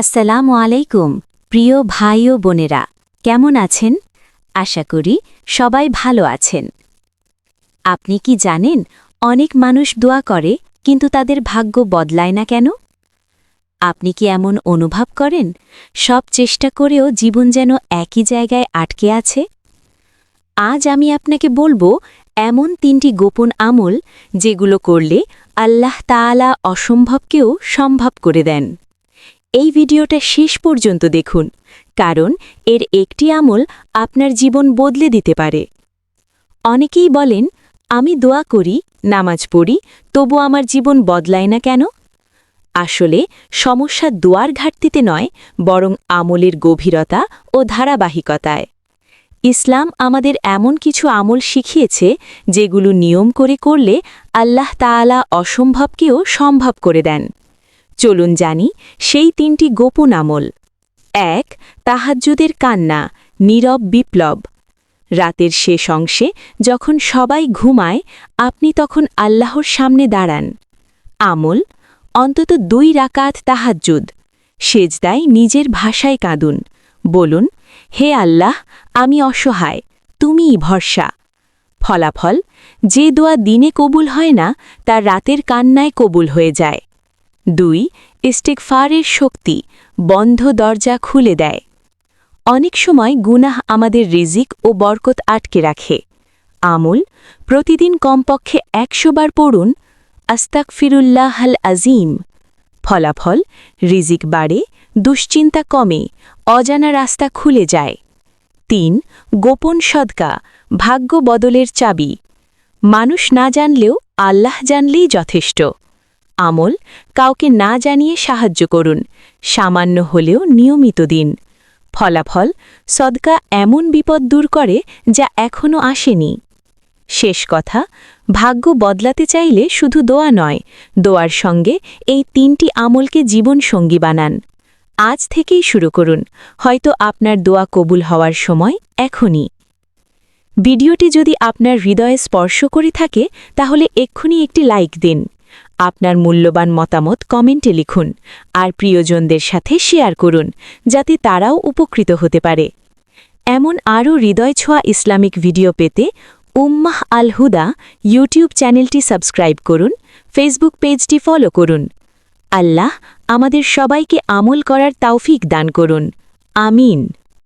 আসসালামু আলাইকুম, প্রিয় ভাই ও বোনেরা। কেমন আছেন? আশা করি সবাই ভালো আছেন। আপনি কি জানেন, অনেক মানুষ দোয়া করে, কিন্তু তাদের ভাগ্য বদলায় না কেন? আপনি কি এমন অনুভব করেন? সব চেষ্টা করেও জীবন যেন একই জায়গায় আটকে আছে? আজ আমি আপনাকে বলব, এমন তিনটি গোপন আমল, যেগুলো করলে আল্লাহ তাআলা অসম্ভবকেও সম্ভব করে দেন। এই ভিডিওটা শেষ পর্যন্ত দেখুন, কারণ এর একটি আমল আপনার জীবন বদলে দিতে পারে। অনেকেই বলেন, আমি দোয়া করি, নামাজ পড়ি, তবু আমার জীবন বদলায় না কেন? আসলে সমস্যা দোয়ার ঘাটতিতে নয়, বরং আমলের গভীরতা ও ধারাবাহিকতায়। ইসলাম আমাদের এমন কিছু আমল শিখিয়েছে, যেগুলো নিয়ম করে করলে আল্লাহ তাআলা অসম্ভবকেও সম্ভব করে দেন। চলুন জানি সেই তিনটি গোপন আমল। এক, তাহাজ্জুদের কান্না, নীরব বিপ্লব। রাতের শেষ অংশে যখন সবাই ঘুমায়, আপনি তখন আল্লাহর সামনে দাঁড়ান। আমল, অন্তত দুই রাকাত তাহাজ্জুদ। সেজদায় নিজের ভাষায় কাঁদুন। বলুন, হে আল্লাহ, আমি অসহায়, তুমিই ভরসা। ফলাফল, যে দোয়া দিনে কবুল হয় না, তা রাতের কান্নায় কবুল হয়ে যায়। দুই ইস্টেকফারের শক্তি বন্ধ দরজা খুলে দেয়। অনেক সময় গুনাহ আমাদের রিজিক ও বরকত আটকে রাখে। আমল প্রতিদিন কমপক্ষে একশো বার পড়ুন আস্তাক ফিরুল্লাহ আল আজিম। ফলাফল, রিজিক বাড়ে, দুশ্চিন্তা কমে, অজানা রাস্তা খুলে যায়। তিন, গোপন সদকা, ভাগ্য বদলের চাবি। মানুষ না জানলেও আল্লাহ জানলেই যথেষ্ট। আমল কাউকে না জানিয়ে সাহায্য করুন। সামান্য হলেও নিয়মিত দিন। ফলাফল সদকা এমন বিপদ দূর করে যা এখনও আসেনি। শেষ কথা, ভাগ্য বদলাতে চাইলে শুধু দোয়া নয়, দোয়ার সঙ্গে এই তিনটি আমলকে জীবনসঙ্গী বানান। আজ থেকেই শুরু করুন, হয়তো আপনার দোয়া কবুল হওয়ার সময় এখনই। ভিডিওটি যদি আপনার হৃদয়ে স্পর্শ করে থাকে, তাহলে এক্ষুনি একটি লাইক দিন। আপনার মূল্যবান মতামত কমেন্টে লিখুন আর প্রিয়জনদের সাথে শেয়ার করুন, যাতে তারাও উপকৃত হতে পারে। এমন আরও হৃদয় ছোঁয়া ইসলামিক ভিডিও পেতে উম্মাহ আল হুদা ইউটিউব চ্যানেলটি সাবস্ক্রাইব করুন, ফেসবুক পেজটি ফলো করুন। আল্লাহ আমাদের সবাইকে আমল করার তাওফিক দান করুন। আমিন।